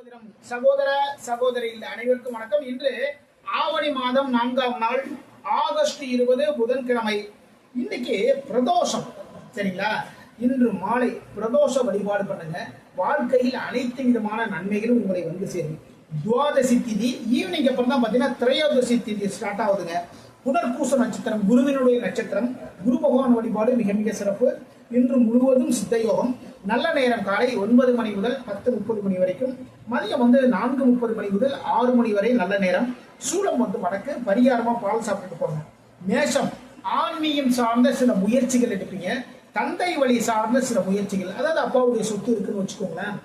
சகோதரம் சகோதர சகோதரிகள் அனைவருக்கும் வணக்கம். இன்று ஆவணி மாதம் நான்காம் நாள் ஆகஸ்ட் இருபது புதன்கிழமை. இன்னைக்கு பிரதோஷம் சரிங்களா? இன்று மாலை பிரதோஷ வழிபாடு பண்ணுங்க. வாழ்க்கையில் அனைத்து விதமான நன்மைகளும் உங்களை வந்து சேரும். துவாதசி திதி ஈவினிங் அப்புறம் தான் பார்த்தீங்கன்னா திரையோதசி திதி ஸ்டார்ட் ஆகுதுங்க. புனர்பூச நட்சத்திரம் குருவினுடைய நட்சத்திரம். குரு பகவான் வழிபாடு மிக மிக சிறப்பு. இன்று முழுவதும் சித்தயோகம். நல்ல நேரம் காலை ஒன்பது மணி முதல் பத்து முப்பது மணி வரைக்கும். மதியம் வந்து நான்கு முப்பது மணி முதல் ஆறு மணி வரை நல்ல நேரம். சூளம் வந்து வடக்கு பரிகாரமா பால் சாப்பிட்டுட்டு போங்க. மேஷம் ஆன்மீகம் சார்ந்த சில முயற்சிகள் எடுப்பீங்க. தந்தை வழி சார்ந்த சில முயற்சிகள். அதாவது அப்பாவுடைய சொத்து இருக்குன்னு வச்சுக்கோங்களேன்.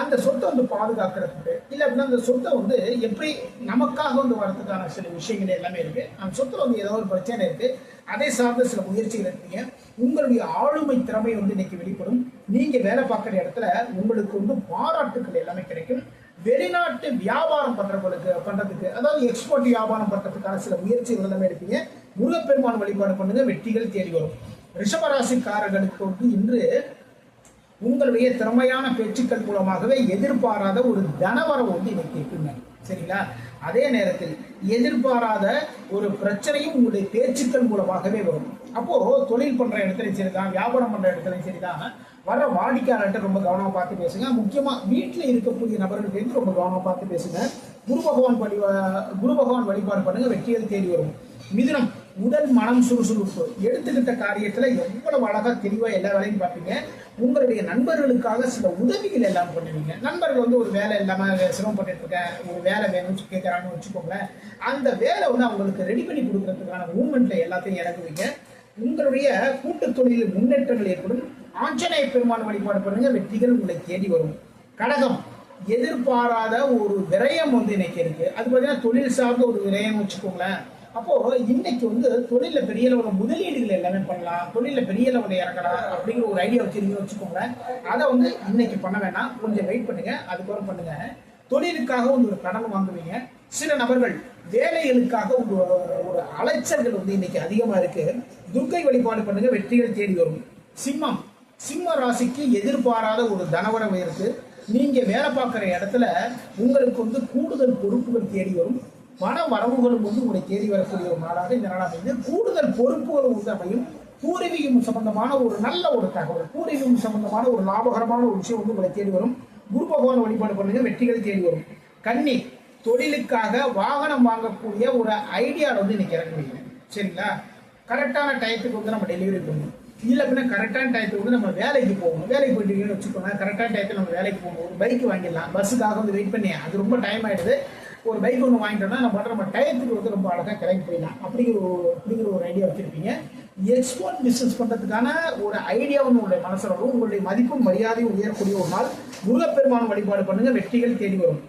அந்த சொத்தை வந்து பாதுகாக்கிறதுக்கு. இல்லை அப்படின்னா அந்த சொத்தை வந்து எப்படி நமக்காக வந்து வரதுக்கான சில விஷயங்கள் எல்லாமே இருக்கு. அந்த சொத்தில் வந்து ஏதோ ஒரு பிரச்சனை இருக்கு. அதை சார்ந்த சில முயற்சிகள் இருக்கீங்க உங்களுடைய ஆளுமை திறமை வந்து இன்னைக்கு வெளிப்படும். நீங்க வேலை பார்க்குற இடத்துல உங்களுக்கு வந்து பாராட்டுக்கள் எல்லாமே கிடைக்கும். வெளிநாட்டு வியாபாரம் பண்றவங்களுக்கு பண்றதுக்கு அதாவது எக்ஸ்போர்ட் வியாபாரம் பண்றதுக்கான சில முயற்சிகள் எல்லாமே எடுப்பீங்க முருகப்பெருமான் வழிபாடு பண்ணுங்க வெற்றிகள் தேடி வரும். ரிஷபராசிக்காரர்களுக்கு வந்து இன்று உங்களுடைய திறமையான பேச்சுக்கள் மூலமாகவே எதிர்பாராத ஒரு தனவரம் வந்து இன்னைக்கு இருக்குங்க சரிங்களா? அதே நேரத்தில் எதிர்பாராத ஒரு பிரச்சனையும் உங்களுடைய பேச்சுக்கள் மூலமாகவே வரும். அப்போ தொழில் பண்ற இடத்துலையும் சரிதான் வியாபாரம் பண்ற இடத்துலையும் சரிதான். வர வாடிக்கையாளர்கிட்ட ரொம்ப கவனமா பார்த்து பேசுங்க. முக்கியமா வீட்டில் இருக்கக்கூடிய நபர்கள்ட்ட இருந்து ரொம்ப கவனமா பார்த்து பேசுங்க. குரு பகவான் வழி குரு பகவான் வழிபாடு பண்ணுங்க வெற்றிகள் தேடி வரும். மிதுனம். உடல் மனம் சுறுசுறுப்பு. எடுத்துக்கிட்ட காரியத்துல எவ்வளவு அழகா தெளிவா எல்லா வேலையும் பார்ப்பீங்க. உங்களுடைய நண்பர்களுக்காக சில உதவிகள் எல்லாம் பண்ணுவீங்க. நண்பர்கள் வந்து ஒரு வேலை இல்லாம சிரமப்பட்டு இருக்கேன் ஒரு வேலை வேணும்னு கேட்கறான்னு வச்சுக்கோங்களேன். அந்த வேலை வந்து அவங்களுக்கு ரெடி பண்ணி கொடுக்கறதுக்கான மூமெண்ட்டை எல்லாத்தையும் இறங்குவீங்க உங்களுடைய கூட்டு தொழிலில் முன்னேற்றங்கள் ஏற்படும். ஆஞ்சநேய பெருமான் வழிபாடு பண்ணுங்க. வெற்றிகள் உங்களை தேடி வரும். கடகம். எதிர்பாராத ஒரு விரயம் வந்து இன்னைக்கு இருக்கு. அது பார்த்தீங்கன்னா தொழில் சார்ந்த ஒரு விரயம் வச்சுக்கோங்களேன். அப்போ இன்னைக்கு வந்து தொழில பெரிய அளவுல முதலீடுகள் எல்லாமே பண்ணலாம் தொழில பெரிய அளவுல இறங்கலாம் அப்படிங்கிற ஒரு ஐடியா வச்சிருக்கீங்க வச்சுக்கோங்க அதை வந்து இன்னைக்கு பண்ண வேணாம். கொஞ்சம் வெயிட் பண்ணுங்க. அதுக்கப்புறம் பண்ணுங்க. தொழிலுக்காக வந்து ஒரு கடன் வாங்குவீங்க. சில நபர்கள் வேலைகளுக்காக ஒரு ஒரு அலைச்சல்கள் வந்து இன்னைக்கு அதிகமா இருக்கு. துர்க்கை வழிபாடு பண்ணுங்க. வெற்றிகள் தேடி வரும். சிம்மம். சிம்ம ராசிக்கு எதிர்பாராத ஒரு தனவரவு இருக்கு. நீங்க வேலை பார்க்குற இடத்துல உங்களுக்கு வந்து கூடுதல் பொறுப்புகள் தேடி வரும். மன வரவுகளும் வந்து உங்களை தேடி வரக்கூடிய ஒரு நாளாக இந்த நாள் அமைந்து கூடுதல் பொறுப்புகளும் வந்து அமையும். பூர்வீகம் சம்பந்தமான ஒரு நல்ல ஒரு தகவல் பூர்வீகம் சம்பந்தமான ஒரு லாபகரமான ஒரு விஷயம் வந்து உங்களை தேடி வரும். குரு பகவான் வழிபாடு பண்ணுங்க வெற்றிகள் தேடி வரும். கன்னி தொழிலுக்காக வாகனம் வாங்கக்கூடிய ஒரு ஐடியாவில் வந்து இன்னைக்கு இறங்குவீங்க. சரிங்களா? கரெக்டான டயத்துக்கு வந்து நம்ம டெலிவரி பண்ணணும். இல்லை அப்படின்னா கரெக்டான டயத்துக்கு வந்து நம்ம வேலைக்கு போகணும். வேலைக்கு போயிட்டீங்கன்னு வச்சுக்கோங்க கரெக்டான டயத்தில் நம்ம வேலைக்கு போகணும். ஒரு பைக் வாங்கிடலாம். பஸ்ஸுக்காக வந்து வெயிட் பண்ணி அது ரொம்ப டைம் ஆகிடுது ஒரு பைக் ஒன்று வாங்கிட்டோம்னா நம்ம பண்ணுற நம்ம டயத்துக்கு வந்து ரொம்ப அழகாக கிளம்பி போயிடலாம் அப்படிங்கிற ஒரு அப்படிங்கிற ஒரு ஐடியா வச்சுருப்பீங்க. எக்ஸ்போர்ட் பிஸ்னஸ் பண்ணுறதுக்கான ஒரு ஐடியா ஒன்று உங்களுடைய மனசில் வரும். உங்களுடைய மதிப்பும் மரியாதையும் உயரக்கூடிய ஒரு நாள் முருகப்பெருமான் வழிபாடு பண்ணுங்கள் வெற்றிகள் தேடி வரும்.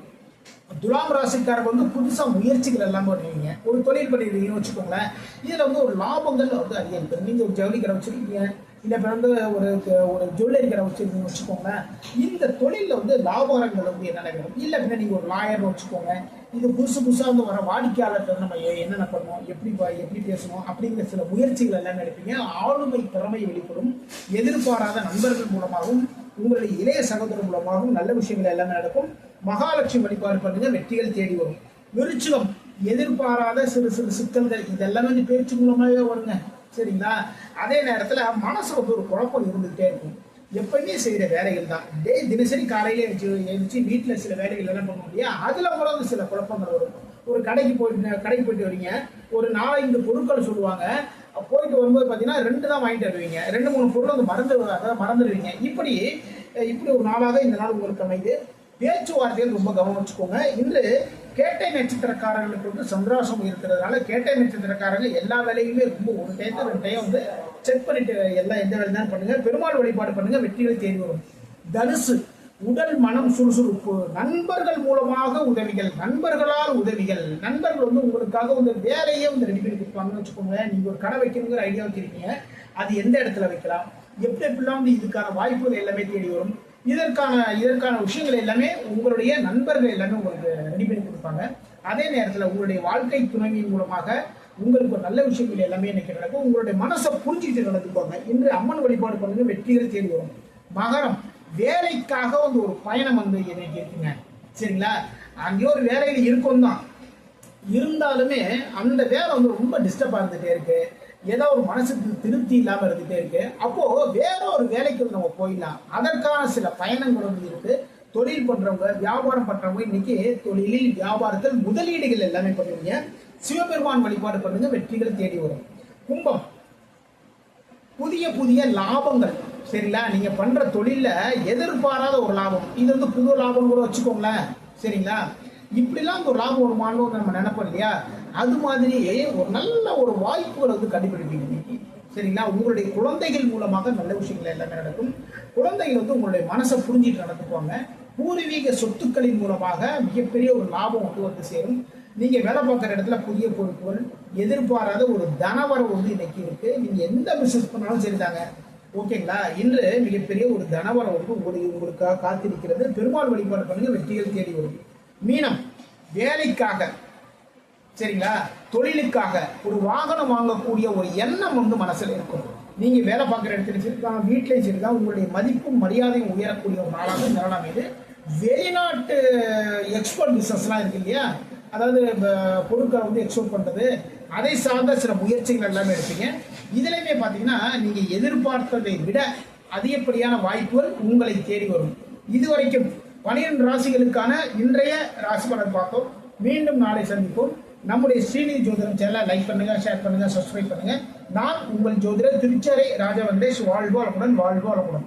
துலாம் ராசிக்காரர் வந்து புதுசாக முயற்சிகள் எல்லாம் பண்ணுவீங்க. ஒரு தொழில் பண்ணிருக்கீங்கன்னு வச்சுக்கோங்களேன். இதில் வந்து ஒரு லாபங்கள் வந்து அதிகரிக்கும் நீங்கள் ஒரு ஜவுளி கடை வச்சுருக்கீங்க. இல்லை இப்போ வந்து ஒரு ஒரு ஜுவல்லரி கடை வச்சுருக்கீங்க வச்சுக்கோங்களேன். இந்த தொழிலில் வந்து லாபகரங்கள் வந்து என்ன வேணும் இல்லை அப்படின்னா நீங்கள் ஒரு லாயர்னு வச்சுக்கோங்க. இது புதுசு புதுசாக வந்து வர வாடிக்கையாளர்கள் நம்ம என்னென்ன பண்ணணும் எப்படி எப்படி பேசணும்? அப்படிங்கிற சில முயற்சிகள் எல்லாம் எடுப்பீங்க. ஆளுமை திறமை வெளிப்படும். எதிர்பாராத நண்பர்கள் மூலமாகவும் உங்களுடைய இளைய சகோதரர் மூலமாகவும் நல்ல விஷயங்கள் எல்லாமே நடக்கும். மகாலட்சுமி வழிபாடு பண்ணுங்க. வெற்றிகள் தேடி வரும். விருச்சிகம் எதிர்பாராத சிறு சிறு சிக்கல்கள் இதெல்லாம் வந்து பேச்சு மூலமாகவே வருங்க. சரிங்களா? அதே நேரத்தில் மனசு வந்து ஒரு குழப்பம் இருந்துகிட்டே இருக்கும். எப்பயுமே செய்கிற வேலைகள் தான் டே தினசரி காலையில எழுந்துச்சு எழுந்துச்சு வீட்டில் சில வேலைகள் எல்லாம் பண்ண முடியும் அதில் கூட சில குழப்பங்கள் வரும். ஒரு கடைக்கு போயிட்டு கடைக்கு போயிட்டு வரீங்க. ஒரு நாலஞ்சு பொருட்கள் சொல்லுவாங்க. போயிட்டு வரும்போது பார்த்தீங்கன்னா ரெண்டு தான் வாங்கிட்டு வருவீங்க. ரெண்டு மூணு பொருள் வந்து மறந்து அதாவது மறந்துடுவீங்க. இப்படி இப்படி ஒரு நாளாக இந்த நாள் உங்களுக்கு அமைது பேச்சுவார்த்தைகள் ரொம்ப கவனம் வச்சுக்கோங்க இன்று கேட்டை நட்சத்திரக்காரர்களுக்கு வந்து சந்திராசம் இருக்கிறதுனால கேட்டை நட்சத்திரக்காரங்க எல்லா வேலையுமே ரொம்ப ஒரு டைம் ரெண்டு டைம் வந்து செக் பண்ணிட்டு எல்லாம் எந்த வேலை தான் பண்ணுங்க. பெருமாள் வழிபாடு பண்ணுங்க. வெற்றிகள் தேடி வரும். தனுசு உடல் மனம் சுறுசுறுப்பு. நண்பர்கள் மூலமாக உதவிகள் நண்பர்களால் உதவிகள். நண்பர்கள் வந்து உங்களுக்காக வந்து வேலையே வந்து ரெடி பண்ணி கொடுப்பாங்கன்னு வச்சுக்கோங்க நீங்க ஒரு கடை வைக்கணுங்கிற ஐடியா வச்சிருக்கீங்க அது எந்த இடத்துல வைக்கலாம்? எப்படி எப்படிலாம் வந்து இதுக்கான வாய்ப்புகள் எல்லாமே தேடி வரும்? இதற்கான இதற்கான விஷயங்கள் எல்லாமே உங்களுடைய நண்பர்கள் எல்லாமே உங்களுக்கு ரெடி பண்ணி இருப்பாங்க. அதே நேரத்தில் உங்களுடைய வாழ்க்கை துணைவியின் மூலமாக உங்களுக்கு ஒரு நல்ல விஷயங்கள் எல்லாமே எனக்கு நடக்கும். உங்களுடைய மனசை புரிஞ்சுக்கிட்டு நடந்துக்கோங்க. இன்று அம்மன் வழிபாடு பண்ணுங்க வெற்றிகள் தேடி வரும். மகரம் வேலைக்காக வந்து ஒரு பயணம் வந்து எனக்கு இருக்குங்க. சரிங்களா? அங்கேயோ ஒரு வேலையில் இருக்கும் தான். இருந்தாலுமே அந்த வேலை வந்து ரொம்ப டிஸ்டர்ப் இருந்துகிட்டே இருக்கு. ஏதோ ஒரு மனசுக்கு திருப்தி இல்லாமல் இருந்துகிட்டே இருக்கு. அப்போ வேற ஒரு வேலைக்கு வந்து நம்ம போயிடலாம். அதற்கான சில பயணங்கள் வந்து இருக்கு. தொழில் பண்றவங்க வியாபாரம் பண்றவங்க இன்னைக்கு தொழிலில் வியாபாரத்தில் முதலீடுகள் எல்லாமே பண்ணுவீங்க. சிவபெருமான் வழிபாடு பண்ணுங்க வெற்றிகள் தேடி வரும். கும்பம். புதிய புதிய லாபங்கள். சரிங்களா? நீங்க பண்ற தொழில எதிர்பாராத ஒரு லாபம். இது வந்து புது லாபம் கூட வச்சுக்கோங்களேன். சரிங்களா? இப்படிலாம் ஒரு லாபம் வருமானு நம்ம நினைப்போம் இல்லையா? அது மாதிரி ஒரு நல்ல ஒரு வாய்ப்புகளை வந்து கண்டுபிடிப்பீங்க இன்னைக்கு. சரிங்களா? உங்களுடைய குழந்தைகள் மூலமாக நல்ல விஷயங்கள் எல்லாமே நடக்கும். குழந்தைகள் வந்து உங்களுடைய மனசை புரிஞ்சிட்டு நடந்துக்குவாங்க. பூர்வீக சொத்துக்களின் மூலமாக மிகப்பெரிய ஒரு லாபம் வந்து வந்து சேரும். நீங்கள் வேலை பார்க்குற இடத்துல புதிய பொருட்கள் எதிர்பாராத ஒரு தனவரவு வந்து இன்னைக்கு இருக்கு. நீங்கள் எந்த பிஸ்னஸ் பண்ணாலும் சரிதாங்க. ஓகேங்களா? இன்று மிகப்பெரிய ஒரு தனவரம் வந்து உங்களுக்கு உங்களுக்காக காத்திருக்கிறது. பெருமாள் வழிபாடு பண்ணுங்க வெற்றிகள் தேடி வரும். மீனம் வேலைக்காக சரிங்களா? தொழிலுக்காக ஒரு வாகனம் வாங்கக்கூடிய ஒரு எண்ணம் வந்து மனசில் இருக்கும். நீங்கள் வேலை பார்க்குற இடத்துல சரிதான் வீட்லயும் சரிதான் உங்களுடைய மதிப்பும் மரியாதையும் உயரக்கூடிய ஒரு நாளாக இந்த நாளாக இது வெளிநாட்டு எக்ஸ்போர்ட் பிஸ்னஸ்லாம் இருக்கு இல்லையா? அதாவது பொருட்களை வந்து எக்ஸ்போர்ட் பண்ணுறது அதை சார்ந்த சில முயற்சிகள் எல்லாமே எடுப்பீங்க. இதுலையுமே பார்த்தீங்கன்னா நீங்கள் எதிர்பார்த்ததை விட அதிகப்படியான வாய்ப்புகள் உங்களை தேடி வரும். இதுவரைக்கும் பனிரெண்டு ராசிகளுக்கான இன்றைய ராசி பலன் பார்த்தோம். மீண்டும் நாளை சந்திப்போம். நம்முடைய ஸ்ரீநிதி ஜோதிடம் சேனலை லைக் பண்ணுங்க ஷேர் பண்ணுங்க சப்ஸ்கிரைப் பண்ணுங்க. நான் உங்கள் ஜோதிடர் திருச்சரை ராஜா வெங்கடேஷ் வாழ்வு வளமுடன் வாழ்வு வளமுடன்